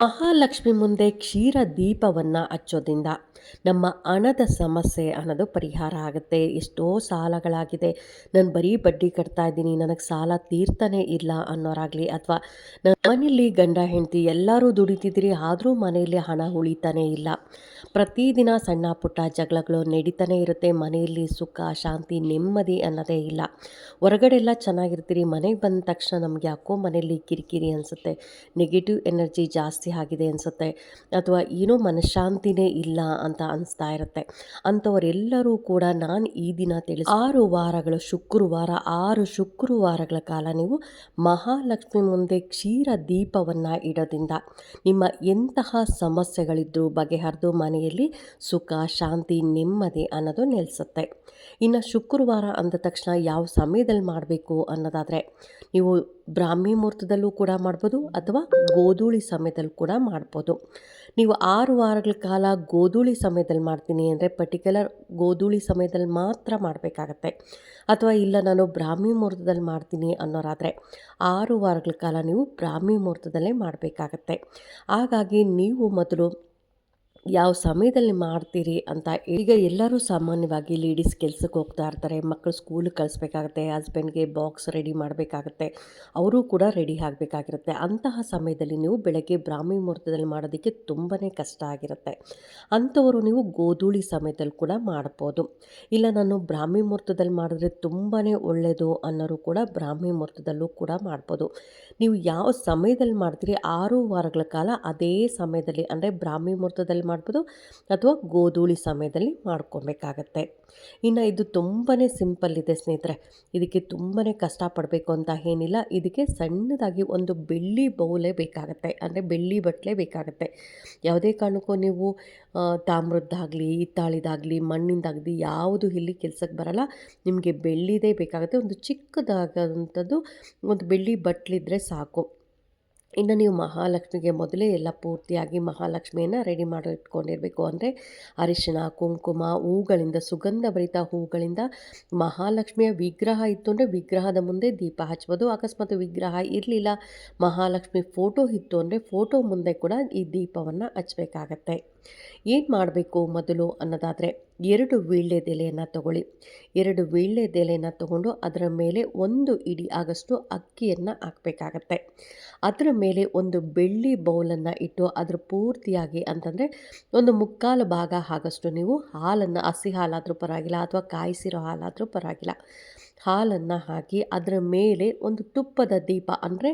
Mahalakshmi ಮುಂದೆ ಕ್ಷೀರ ದೀಪವನ್ನು ಹಚ್ಚೋದ್ರಿಂದ ನಮ್ಮ ಹಣದ ಸಮಸ್ಯೆ ಅನ್ನೋದು ಪರಿಹಾರ ಆಗುತ್ತೆ. ಎಷ್ಟೋ ಸಾಲಗಳಾಗಿದೆ. ನಾನು ಬರೀ ಬಡ್ಡಿ ಕಟ್ತಾ ಇದ್ದೀನಿ. ನನಗೆ ಸಾಲ ತೀರ್ತಾನೆ ಇಲ್ಲ ಅನ್ನೋರಾಗಲಿ ಅಥವಾ ನನ್ನ ಮನೆಯಲ್ಲಿ ಗಂಡ, ಹೆಂಡತಿ ಎಲ್ಲರೂ ದುಡಿತಿದ್ದೀರಿ, ಆದರೂ ಮನೆಯಲ್ಲಿ ಹಣ ಉಳಿತಾನೆ ಇಲ್ಲ. ಪ್ರತಿದಿನ ಸಣ್ಣ ಪುಟ್ಟ ಜಗಳಗಳು ನಡೀತಾನೆ ಇರುತ್ತೆ. ಮನೆಯಲ್ಲಿ ಸುಖ, ಶಾಂತಿ, ನೆಮ್ಮದಿ ಅನ್ನೋದೇ ಇಲ್ಲ. ಹೊರಗಡೆ ಎಲ್ಲ ಚೆನ್ನಾಗಿರ್ತೀರಿ. ಮನೆಗೆ ಬಂದ ತಕ್ಷಣ ನಮ್ಗೆ ಯಾಕೋ ಮನೆಯಲ್ಲಿ ಕಿರಿಕಿರಿ ಅನಿಸುತ್ತೆ. ನೆಗೆಟಿವ್ ಎನರ್ಜಿ ಜಾಸ್ತಿ ಆಗಿದೆ ಅನಿಸುತ್ತೆ. ಅಥವಾ ಏನೋ ಮನಃಶಾಂತಿನೇ ಇಲ್ಲ ಅಂತ ಅನಿಸ್ತಾ ಇರುತ್ತೆ. ಅಂಥವರೆಲ್ಲರೂ ಕೂಡ ನಾನು ಈ ದಿನ ತಿಳಿಸಿ ಆರು ವಾರಗಳು, ಶುಕ್ರವಾರ, ಆರು ಶುಕ್ರವಾರಗಳ ಕಾಲ ನೀವು ಮಹಾಲಕ್ಷ್ಮಿ ಮುಂದೆ ಕ್ಷೀರ ದೀಪವನ್ನು ಇಡೋದ್ರಿಂದ ನಿಮ್ಮ ಎಂತಹ ಸಮಸ್ಯೆಗಳಿದ್ದರೂ ಬಗೆಹರಿದು ಮನೆಯಲ್ಲಿ ಸುಖ, ಶಾಂತಿ, ನೆಮ್ಮದಿ ಅನ್ನೋದು ನೆಲೆಸುತ್ತೆ. ಇನ್ನು ಶುಕ್ರವಾರ ಅಂದ ತಕ್ಷಣ ಯಾವ ಸಮಯದಲ್ಲಿ ಮಾಡಬೇಕು ಅನ್ನೋದಾದರೆ, ನೀವು ಬ್ರಾಹ್ಮಿ ಮುಹೂರ್ತದಲ್ಲೂ ಕೂಡ ಮಾಡ್ಬೋದು ಅಥವಾ ಗೋಧೂಳಿ ಸಮಯದಲ್ಲಿ ಕೂಡ ಮಾಡ್ಬೋದು. ನೀವು ಆರು ವಾರಗಳ ಕಾಲ ಗೋಧೂಳಿ ಸಮಯದಲ್ಲಿ ಮಾಡ್ತೀನಿ ಅಂದರೆ ಪರ್ಟಿಕ್ಯುಲರ್ ಗೋಧೂಳಿ ಸಮಯದಲ್ಲಿ ಮಾತ್ರ ಮಾಡಬೇಕಾಗತ್ತೆ. ಅಥವಾ ಇಲ್ಲ ನಾನು ಬ್ರಾಹ್ಮಿ ಮುಹೂರ್ತದಲ್ಲಿ ಮಾಡ್ತೀನಿ ಅನ್ನೋರಾದರೆ ಆರು ವಾರಗಳ ಕಾಲ ನೀವು ಬ್ರಾಹ್ಮಿ ಮುಹೂರ್ತದಲ್ಲೇ ಮಾಡಬೇಕಾಗತ್ತೆ. ಹಾಗಾಗಿ ನೀವು ಮೊದಲು ಯಾವ ಸಮಯದಲ್ಲಿ ಮಾಡ್ತೀರಿ ಅಂತ ಈಗ ಎಲ್ಲರೂ ಸಾಮಾನ್ಯವಾಗಿ ಲೇಡೀಸ್ ಕೆಲಸಕ್ಕೆ ಹೋಗ್ತಾ ಇರ್ತಾರೆ ಮಕ್ಕಳು ಸ್ಕೂಲಿಗೆ ಕಳಿಸ್ಬೇಕಾಗುತ್ತೆ ಹಸ್ಬೆಂಡ್ಗೆ ಬಾಕ್ಸ್ ರೆಡಿ ಮಾಡಬೇಕಾಗತ್ತೆ, ಅವರು ಕೂಡ ರೆಡಿ ಆಗಬೇಕಾಗಿರುತ್ತೆ. ಅಂತಹ ಸಮಯದಲ್ಲಿ ನೀವು ಬೆಳಗ್ಗೆ ಬ್ರಾಹ್ಮಿ ಮುಹೂರ್ತದಲ್ಲಿ ಮಾಡೋದಕ್ಕೆ ತುಂಬಾ ಕಷ್ಟ ಆಗಿರುತ್ತೆ. ಅಂಥವರು ನೀವು ಗೋಧೂಳಿ ಸಮಯದಲ್ಲಿ ಕೂಡ ಮಾಡ್ಬೋದು. ಇಲ್ಲ ನಾನು ಬ್ರಾಹ್ಮಿ ಮುಹೂರ್ತದಲ್ಲಿ ಮಾಡಿದ್ರೆ ತುಂಬಾ ಒಳ್ಳೆಯದು ಅನ್ನೋರು ಕೂಡ ಬ್ರಾಹ್ಮಿ ಮುಹೂರ್ತದಲ್ಲೂ ಕೂಡ ಮಾಡ್ಬೋದು. ನೀವು ಯಾವ ಸಮಯದಲ್ಲಿ ಮಾಡ್ತೀರಿ, ಆರು ವಾರಗಳ ಕಾಲ ಅದೇ ಸಮಯದಲ್ಲಿ, ಅಂದರೆ ಬ್ರಾಹ್ಮಿ ಮುಹೂರ್ತದಲ್ಲಿ ಮಾಡ್ಬೋದು ಅಥವಾ ಗೋಧೂಳಿ ಸಮಯದಲ್ಲಿ ಮಾಡ್ಕೊಬೇಕಾಗತ್ತೆ. ಇನ್ನು ಇದು ತುಂಬಾ ಸಿಂಪಲ್ ಇದೆ ಸ್ನೇಹಿತರೆ. ಇದಕ್ಕೆ ತುಂಬಾ ಕಷ್ಟಪಡಬೇಕು ಅಂತ ಏನಿಲ್ಲ. ಇದಕ್ಕೆ ಸಣ್ಣದಾಗಿ ಒಂದು ಬೆಳ್ಳಿ ಬೌಲೇ ಬೇಕಾಗತ್ತೆ. ಅಂದರೆ ಬೆಳ್ಳಿ ಬಟ್ಲೆ ಬೇಕಾಗತ್ತೆ. ಯಾವುದೇ ಕಾರಣಕ್ಕೂ ನೀವು ತಾಮ್ರದ್ದಾಗಲಿ ಹಿತ್ತಾಳಿದಾಗಲಿ ಮಣ್ಣಿಂದಾಗಲಿ ಯಾವುದು ಇಲ್ಲಿ ಕೆಲಸಕ್ಕೆ ಬರಲ್ಲ. ನಿಮಗೆ ಬೆಳ್ಳಿದೇ ಬೇಕಾಗುತ್ತೆ. ಒಂದು ಚಿಕ್ಕದಾದಂಥದ್ದು ಒಂದು ಬೆಳ್ಳಿ ಬಟ್ಲಿದ್ರೆ ಸಾಕು. ಇನ್ನು ನೀವು ಮಹಾಲಕ್ಷ್ಮಿಗೆ ಮೊದಲೇ ಎಲ್ಲ ಪೂರ್ತಿಯಾಗಿ ಮಹಾಲಕ್ಷ್ಮಿಯನ್ನು ರೆಡಿ ಮಾಡಿ ಇಟ್ಕೊಂಡಿರಬೇಕು ಅಂದರೆ ಅರಿಶಿನ ಕುಂಕುಮ, ಹೂಗಳಿಂದ, ಸುಗಂಧಭರಿತ ಹೂಗಳಿಂದ ಮಹಾಲಕ್ಷ್ಮಿಯ ವಿಗ್ರಹ ಇತ್ತು ಅಂದರೆ ವಿಗ್ರಹದ ಮುಂದೆ ದೀಪ ಹಚ್ಬೋದು ಅಕಸ್ಮಾತ್ ವಿಗ್ರಹ ಇರಲಿಲ್ಲ, ಮಹಾಲಕ್ಷ್ಮಿ ಫೋಟೋ ಇತ್ತು ಅಂದರೆ ಫೋಟೋ ಮುಂದೆ ಕೂಡ ಈ ದೀಪವನ್ನು ಹಚ್ಚಬೇಕಾಗತ್ತೆ. ಏನು ಮಾಡಬೇಕು ಮೊದಲು ಅನ್ನೋದಾದರೆ ಎರಡು ವೀಳ್ಯದೆಲೆಯನ್ನು ತಗೊಳ್ಳಿ. ಎರಡು ವೀಳ್ಯದೆಲೆಯನ್ನು ತಗೊಂಡು ಅದರ ಮೇಲೆ ಒಂದು ಇಡಿ ಆಗಷ್ಟು ಅಕ್ಕಿಯನ್ನು ಹಾಕಬೇಕಾಗತ್ತೆ. ಅದರ ಮೇಲೆ ಒಂದು ಬೆಳ್ಳಿ ಬೌಲನ್ನು ಇಟ್ಟು ಅದ್ರ ಪೂರ್ತಿಯಾಗಿ ಅಂತಂದರೆ ಒಂದು ಮುಕ್ಕಾಲು ಭಾಗ ಆಗಷ್ಟು ನೀವು ಹಾಲನ್ನು, ಹಸಿ ಹಾಲಾದರೂ ಪರವಾಗಿಲ್ಲ ಅಥವಾ ಕಾಯಿಸಿರೋ ಹಾಲಾದರೂ ಪರವಾಗಿಲ್ಲ. ಹಾಲನ್ನು ಹಾಕಿ ಅದರ ಮೇಲೆ ಒಂದು ತುಪ್ಪದ ದೀಪ ಅಂದರೆ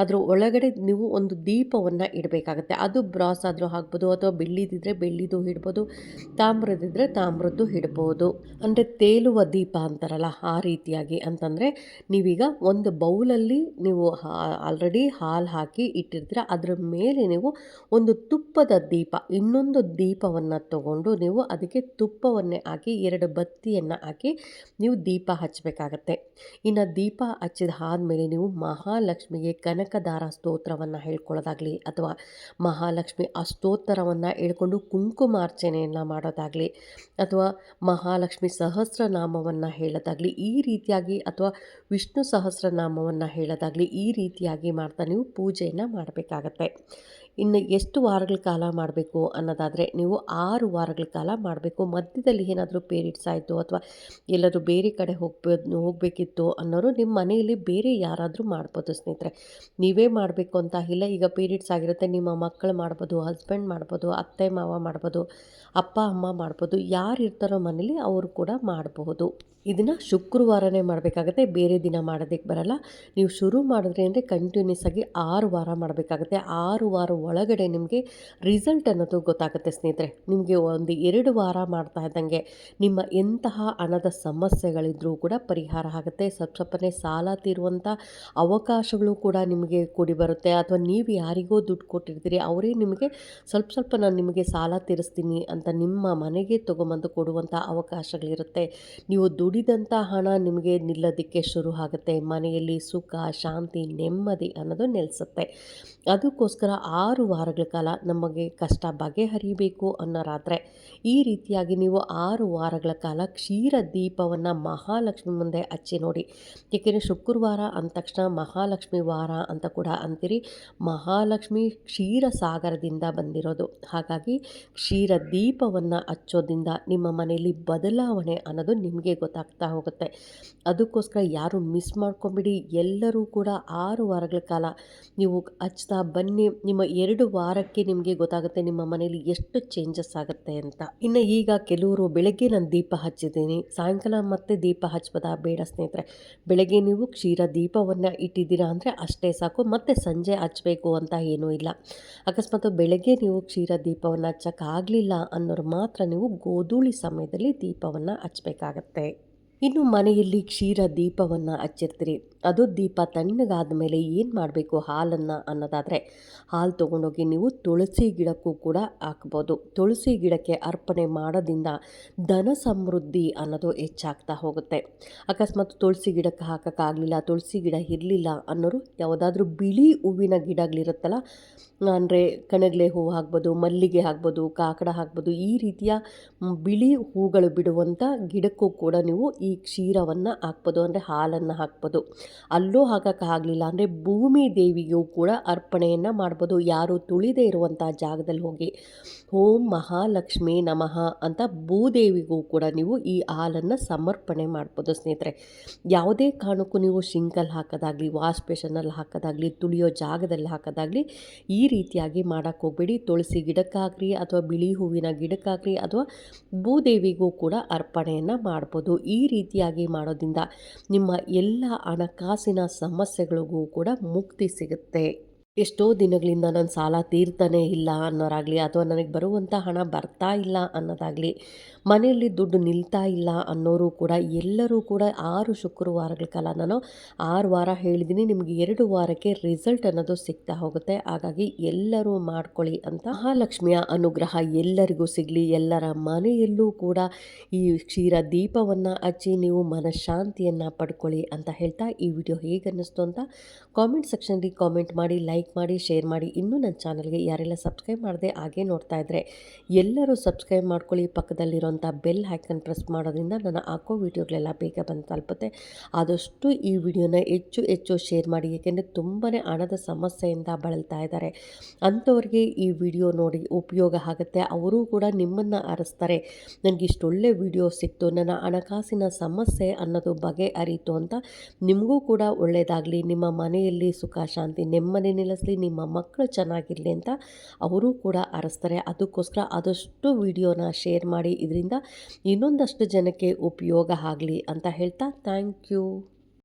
ಅದರ ಒಳಗಡೆ ನೀವು ಒಂದು ದೀಪವನ್ನು ಇಡಬೇಕಾಗತ್ತೆ. ಅದು ಬ್ರಾಸ್ ಆದರೂ ಹಾಕ್ಬೋದು, ಅಥವಾ ಬೆಳ್ಳಿದಿದ್ರೆ ಬೆಳ್ಳಿದು ಇಡ್ಬೋದು ತಾಮ್ರದಿದ್ದರೆ ತಾಮ್ರದ್ದು ಇಡ್ಬೋದು. ಅಂದರೆ ತೇಲುವ ದೀಪ ಅಂತಾರಲ್ಲ, ಆ ರೀತಿಯಾಗಿ ಅಂತಂದರೆ ನೀವೀಗ ಒಂದು ಬೌಲಲ್ಲಿ ನೀವು ಆಲ್ರೆಡಿ ಹಾಲು ಹಾಕಿ ಇಟ್ಟಿರ್ತೀರ. ಅದರ ಮೇಲೆ ನೀವು ಒಂದು ತುಪ್ಪದ ದೀಪ, ಇನ್ನೊಂದು ದೀಪವನ್ನು ತಗೊಂಡು ನೀವು ಅದಕ್ಕೆ ತುಪ್ಪವನ್ನೇ ಹಾಕಿ, ಎರಡು ಬತ್ತಿಯನ್ನು ಹಾಕಿ ನೀವು ದೀಪ ಹಚ್ಚಬೇಕಾಗತ್ತೆ ಇನ್ನು ದೀಪ ಹಚ್ಚಿದ ಆದಮೇಲೆ ನೀವು ಮಹಾಲಕ್ಷ್ಮಿಗೆ ಕನಕದಾರ ಸ್ತೋತ್ರವನ್ನು ಹೇಳ್ಕೊಳ್ಳೋದಾಗಲಿ ಅಥವಾ ಮಹಾಲಕ್ಷ್ಮಿ ಆ ಸ್ತೋತ್ರವನ್ನು ಹೇಳ್ಕೊಂಡು ಕುಂಕುಮಾರ್ಚನೆಯನ್ನು ಮಾಡೋದಾಗಲಿ ಅಥವಾ ಮಹಾಲಕ್ಷ್ಮಿ ಸಹಸ್ರನಾಮವನ್ನು ಹೇಳೋದಾಗಲಿ ಈ ರೀತಿಯಾಗಿ ಅಥವಾ ವಿಷ್ಣು ಸಹಸ್ರನಾಮವನ್ನು ಹೇಳೋದಾಗಲಿ ಈ ರೀತಿಯಾಗಿ ಮಾಡ್ತಾ ನೀವು ಪೂಜೆಯನ್ನು ಮಾಡಬೇಕಾಗತ್ತೆ. ಇನ್ನು ಎಷ್ಟು ವಾರಗಳ ಕಾಲ ಮಾಡಬೇಕು ಅನ್ನೋದಾದರೆ ನೀವು ಆರು ವಾರಗಳ ಕಾಲ ಮಾಡಬೇಕು. ಮಧ್ಯದಲ್ಲಿ ಏನಾದರೂ ಪೀರಿಯಡ್ಸ್ ಆಯಿತು ಅಥವಾ ಎಲ್ಲರೂ ಬೇರೆ ಕಡೆ ಹೋಗ್ಬೋದು ಹೋಗಬೇಕಿತ್ತು ಅನ್ನೋರು ನಿಮ್ಮ ಮನೆಯಲ್ಲಿ ಬೇರೆ ಯಾರಾದರೂ ಮಾಡ್ಬೋದು ಸ್ನೇಹಿತರೆ. ನೀವೇ ಮಾಡಬೇಕು ಅಂತ ಇಲ್ಲ, ಈಗ ಪೀರಿಯಡ್ಸ್ ಆಗಿರುತ್ತೆ, ನಿಮ್ಮ ಮಕ್ಕಳು ಮಾಡ್ಬೋದು, ಹಸ್ಬೆಂಡ್ ಮಾಡ್ಬೋದು, ಅತ್ತೆ ಮಾವ ಮಾಡ್ಬೋದು, ಅಪ್ಪ, ಅಮ್ಮ ಮಾಡ್ಬೋದು ಯಾರು ಇರ್ತಾರೋ ಮನೇಲಿ ಅವರು ಕೂಡ ಮಾಡಬಹುದು ಇದನ್ನು ಶುಕ್ರವಾರನೇ ಮಾಡಬೇಕಾಗತ್ತೆ. ಬೇರೆ ದಿನ ಮಾಡೋದಕ್ಕೆ ಬರಲ್ಲ. ನೀವು ಶುರು ಮಾಡಿದ್ರೆ ಅಂದರೆ ಕಂಟಿನ್ಯೂಸ್ ಆಗಿ ಆರು ವಾರ ಮಾಡಬೇಕಾಗತ್ತೆ. ಆರು ವಾರ ಒಳಗಡೆ ನಿಮಗೆ ರಿಸಲ್ಟ್ ಅನ್ನೋದು ಗೊತ್ತಾಗುತ್ತೆ ಸ್ನೇಹಿತರೆ. ನಿಮಗೆ ಒಂದು ಎರಡು ವಾರ ಮಾಡ್ತಾ ಇದ್ದಂಗೆ ನಿಮ್ಮ ಎಂತಹ ಹಣದ ಸಮಸ್ಯೆಗಳಿದ್ರೂ ಕೂಡ ಪರಿಹಾರ ಆಗುತ್ತೆ. ಸ್ವಲ್ಪ ಸ್ವಲ್ಪನೇ ಸಾಲ ತೀರುವಂಥ ಅವಕಾಶಗಳು ಕೂಡ ನಿಮಗೆ ಕೂಡಿ ಬರುತ್ತೆ. ಅಥವಾ ನೀವು ಯಾರಿಗೋ ದುಡ್ಡು ಕೊಟ್ಟಿರ್ತೀರಿ, ಅವರೇ ನಿಮಗೆ ಸ್ವಲ್ಪ ಸ್ವಲ್ಪ ನಾನು ನಿಮಗೆ ಸಾಲ ತೀರಿಸ್ತೀನಿ ಅಂತ ನಿಮ್ಮ ಮನೆಗೆ ತೊಗೊಂಬಂದು ಕೊಡುವಂಥ ಅವಕಾಶಗಳಿರುತ್ತೆ. ನೀವು ದುಡಿದಂಥ ಹಣ ನಿಮಗೆ ನಿಲ್ಲೋದಕ್ಕೆ ಶುರು ಆಗುತ್ತೆ. ಮನೆಯಲ್ಲಿ ಸುಖ, ಶಾಂತಿ, ನೆಮ್ಮದಿ ಅನ್ನೋದು ನೆಲೆಸುತ್ತೆ. ಅದಕ್ಕೋಸ್ಕರ ಆರು ವಾರಗಳ ಕಾಲ ನಮಗೆ ಕಷ್ಟ ಬಗೆಹರಿಬೇಕು ಅನ್ನೋರಾದರೆ, ಈ ರೀತಿಯಾಗಿ ನೀವು ಆರು ವಾರಗಳ ಕಾಲ ಕ್ಷೀರ ದೀಪವನ್ನು ಮಹಾಲಕ್ಷ್ಮಿ ಮುಂದೆ ಹಚ್ಚಿ ನೋಡಿ. ಏಕೆಂದರೆ ಶುಕ್ರವಾರ ಅಂದ ತಕ್ಷಣ ಮಹಾಲಕ್ಷ್ಮಿ ವಾರ ಅಂತ ಕೂಡ ಅಂತೀರಿ. ಮಹಾಲಕ್ಷ್ಮಿ ಕ್ಷೀರ ಸಾಗರದಿಂದ ಬಂದಿರೋದು. ಹಾಗಾಗಿ ಕ್ಷೀರ ದೀಪವನ್ನು ಹಚ್ಚೋದ್ರಿಂದ ನಿಮ್ಮ ಮನೆಯಲ್ಲಿ ಬದಲಾವಣೆ ಅನ್ನೋದು ನಿಮಗೆ ಗೊತ್ತಾಗ್ತಾ ಹೋಗುತ್ತೆ. ಅದಕ್ಕೋಸ್ಕರ ಯಾರು ಮಿಸ್ ಮಾಡ್ಕೊಂಬಿಡಿ. ಎಲ್ಲರೂ ಕೂಡ ಆರು ವಾರಗಳ ಕಾಲ ನೀವು ಹಚ್ತಾ ಬನ್ನಿ. ನಿಮ್ಮ ಎರಡು ವಾರಕ್ಕೆ ನಿಮಗೆ ಗೊತ್ತಾಗುತ್ತೆ ನಿಮ್ಮ ಮನೆಯಲ್ಲಿ ಎಷ್ಟು ಚೇಂಜಸ್ ಆಗುತ್ತೆ ಅಂತ. ಇನ್ನು ಈಗ ಕೆಲವರು ಬೆಳಗ್ಗೆ ನಾನು ದೀಪ ಹಚ್ಚಿದ್ದೀನಿ. ಸಾಯಂಕಾಲ ಮತ್ತೆ ದೀಪ ಹಚ್ಬೋದಾ ಬೇಡ ಸ್ನೇಹಿತರೆ. ಬೆಳಗ್ಗೆ ನೀವು ಕ್ಷೀರ ದೀಪವನ್ನು ಇಟ್ಟಿದ್ದೀರಾ ಅಂದರೆ ಅಷ್ಟೇ ಸಾಕು. ಮತ್ತೆ ಸಂಜೆ ಹಚ್ಚಬೇಕು ಅಂತ ಏನೂ ಇಲ್ಲ. ಅಕಸ್ಮಾತ್ ಬೆಳಗ್ಗೆ ನೀವು ಕ್ಷೀರ ದೀಪವನ್ನು ಹಚ್ಚೋಕ್ಕಾಗಲಿಲ್ಲ ಅನ್ನೋರು ಮಾತ್ರ ನೀವು ಗೋಧೂಳಿ ಸಮಯದಲ್ಲಿ ದೀಪವನ್ನು ಹಚ್ಚಬೇಕಾಗತ್ತೆ ಇನ್ನು ಮನೆಯಲ್ಲಿ ಕ್ಷೀರ ದೀಪವನ್ನು ಹಚ್ಚಿರ್ತೀರಿ. ಅದು ದೀಪ ತಣ್ಣಗಾದ ಮೇಲೆ ಏನು ಮಾಡಬೇಕು ಹಾಲನ್ನು ಅನ್ನೋದಾದರೆ, ಹಾಲು ತೊಗೊಂಡೋಗಿ ನೀವು ತುಳಸಿ ಗಿಡಕ್ಕೂ ಕೂಡ ಹಾಕ್ಬೋದು. ತುಳಸಿ ಗಿಡಕ್ಕೆ ಅರ್ಪಣೆ ಮಾಡೋದ್ರಿಂದ ಧನ ಸಮೃದ್ಧಿ ಅನ್ನೋದು ಹೆಚ್ಚಾಗ್ತಾ ಹೋಗುತ್ತೆ. ಅಕಸ್ಮಾತ್ ತುಳಸಿ ಗಿಡಕ್ಕೆ ಹಾಕೋಕ್ಕಾಗಲಿಲ್ಲ, ತುಳಸಿ ಗಿಡ ಇರಲಿಲ್ಲ ಅನ್ನೋರು ಯಾವುದಾದ್ರೂ ಬಿಳಿ ಹೂವಿನ ಗಿಡಗಳಿರುತ್ತಲ್ಲ, ಅಂದರೆ ಕಣಗಲೆ ಹೂವು ಹಾಕ್ಬೋದು, ಮಲ್ಲಿಗೆ ಹಾಕ್ಬೋದು, ಕಾಕಡ ಹಾಕ್ಬೋದು, ಈ ರೀತಿಯ ಬಿಳಿ ಹೂಗಳು ಬಿಡುವಂಥ ಗಿಡಕ್ಕೂ ಕೂಡ ನೀವು ಕ್ಷೀರವನ್ನು ಹಾಕ್ಬೋದು, ಅಂದರೆ ಹಾಲನ್ನು ಹಾಕ್ಬೋದು. ಅಲ್ಲೂ ಹಾಕೋಕ್ಕಾಗಲಿಲ್ಲ ಅಂದರೆ ಭೂಮಿ ದೇವಿಗೂ ಕೂಡ ಅರ್ಪಣೆಯನ್ನು ಮಾಡ್ಬೋದು. ಯಾರು ತುಳಿದೇ ಇರುವಂಥ ಜಾಗದಲ್ಲಿ ಹೋಗಿ, ಓಂ ಮಹಾಲಕ್ಷ್ಮಿ ನಮಃ ಅಂತ ಭೂದೇವಿಗೂ ಕೂಡ ನೀವು ಈ ಹಾಲನ್ನು ಸಮರ್ಪಣೆ ಮಾಡ್ಬೋದು ಸ್ನೇಹಿತರೆ. ಯಾವುದೇ ಕಾರಣಕ್ಕೂ ನೀವು ಶಿಂಕಲ್ಲಿ ಹಾಕೋದಾಗಲಿ ವಾಶ್ ಬೇಷನಲ್ಲಿ ಹಾಕೋದಾಗಲಿ, ತುಳಿಯೋ ಜಾಗದಲ್ಲಿ ಹಾಕೋದಾಗಲಿ, ಈ ರೀತಿಯಾಗಿ ಮಾಡೋಕ್ಕೆ ಹೋಗ್ಬೇಡಿ. ತುಳಸಿ ಗಿಡಕ್ಕಾಗಲಿ ಅಥವಾ ಬಿಳಿ ಹೂವಿನ ಗಿಡಕ್ಕಾಗಲಿ ಅಥವಾ ಭೂದೇವಿಗೂ ಕೂಡ ಅರ್ಪಣೆಯನ್ನು ಮಾಡ್ಬೋದು. ಈ ರೀತಿಯಾಗಿ ಮಾಡೋದ್ರಿಂದ ನಿಮ್ಮ ಎಲ್ಲ ಹಣಕಾಸಿನ ಸಮಸ್ಯೆಗಳಿಗೂ ಕೂಡ ಮುಕ್ತಿ ಸಿಗುತ್ತೆ. ಎಷ್ಟೋ ದಿನಗಳಿಂದ ನಾನು ಸಾಲ ತೀರ್ತಾನೆ ಇಲ್ಲ ಅನ್ನೋರಾಗಲಿ ಅಥವಾ ನನಗೆ ಬರುವಂಥ ಹಣ ಬರ್ತಾ ಇಲ್ಲ ಅನ್ನೋದಾಗಲಿ, ಮನೆಯಲ್ಲಿ ದುಡ್ಡು ನಿಲ್ತಾ ಇಲ್ಲ ಅನ್ನೋರು ಕೂಡ, ಎಲ್ಲರೂ ಕೂಡ ಆರು ಶುಕ್ರವಾರಗಳ ಕಾಲ ನಾನು ಆರು ವಾರ ಹೇಳಿದ್ದೀನಿ, ನಿಮಗೆ ಎರಡು ವಾರಕ್ಕೆ ರಿಸಲ್ಟ್ ಅನ್ನೋದು ಸಿಗ್ತಾ ಹೋಗುತ್ತೆ. ಹಾಗಾಗಿ ಎಲ್ಲರೂ ಮಾಡ್ಕೊಳ್ಳಿ ಅಂತ ಮಹಾಲಕ್ಷ್ಮಿಯ ಅನುಗ್ರಹ ಎಲ್ಲರಿಗೂ ಸಿಗಲಿ, ಎಲ್ಲರ ಮನೆಯಲ್ಲೂ ಕೂಡ ಈ ಕ್ಷೀರ ದೀಪವನ್ನು ಹಚ್ಚಿ ನೀವು ಮನಃಶಾಂತಿಯನ್ನು ಪಡ್ಕೊಳ್ಳಿ ಅಂತ ಹೇಳ್ತಾ ಈ ವಿಡಿಯೋ ಹೇಗೆ ಅನ್ನಿಸ್ತು ಅಂತ ಕಾಮೆಂಟ್ ಸೆಕ್ಷನಲ್ಲಿ ಕಾಮೆಂಟ್ ಮಾಡಿ ಲೈಕ್ ಮಾಡಿ, ಶೇರ್ ಮಾಡಿ. ಇನ್ನೂ ನನ್ನ ಚಾನಲ್ಗೆ ಯಾರೆಲ್ಲ ಸಬ್ಸ್ಕ್ರೈಬ್ ಮಾಡದೆ ಹಾಗೆ ನೋಡ್ತಾ ಇದ್ದರೆ ಎಲ್ಲರೂ ಸಬ್ಸ್ಕ್ರೈಬ್ ಮಾಡ್ಕೊಳ್ಳಿ. ಪಕ್ಕದಲ್ಲಿರೋಂಥ ಬೆಲ್ ಹ್ಯಾಕನ್ ಪ್ರೆಸ್ ಮಾಡೋದ್ರಿಂದ ನಾನು ಹಾಕೋ ವೀಡಿಯೋಗಳೆಲ್ಲ ಬೇಗ ಬಂದು ತಲುಪುತ್ತೆ. ಆದಷ್ಟು ಈ ವಿಡಿಯೋನ ಹೆಚ್ಚು ಹೆಚ್ಚು ಶೇರ್ ಮಾಡಿ. ಏಕೆಂದರೆ ತುಂಬಾ ಹಣದ ಸಮಸ್ಯೆಯಿಂದ ಬಳಲ್ತಾ ಇದ್ದಾರೆ. ಅಂಥವ್ರಿಗೆ ಈ ವಿಡಿಯೋ ನೋಡಿ ಉಪಯೋಗ ಆಗುತ್ತೆ. ಅವರು ಕೂಡ ನಿಮ್ಮನ್ನು ಅರಸ್ತಾರೆ. ನನಗೆ ಇಷ್ಟೊಳ್ಳೆ ವಿಡಿಯೋ ಸಿಕ್ತು. ನನ್ನ ಹಣಕಾಸಿನ ಸಮಸ್ಯೆ ಅನ್ನೋದು ಬಗೆ ಅರಿತು ಅಂತ ನಿಮಗೂ ಕೂಡ ಒಳ್ಳೆಯದಾಗಲಿ. ನಿಮ್ಮ ಮನೆಯಲ್ಲಿ ಸುಖ, ಶಾಂತಿ, ನೆಮ್ಮದಿ ನಿಮ್ಮ ಮಕ್ಕಳು ಚೆನ್ನಾಗಿರಲಿ ಅಂತ ಅವರು ಕೂಡ ಅರಸ್ತಾರೆ. ಅದಕ್ಕೋಸ್ಕರ ಆದಷ್ಟು ವಿಡಿಯೋನ ಶೇರ್ ಮಾಡಿ. ಇದರಿಂದ ಇನ್ನೊಂದಷ್ಟು ಜನಕ್ಕೆ ಉಪಯೋಗ ಆಗಲಿ ಅಂತ ಹೇಳ್ತಾ ಥ್ಯಾಂಕ್ ಯು.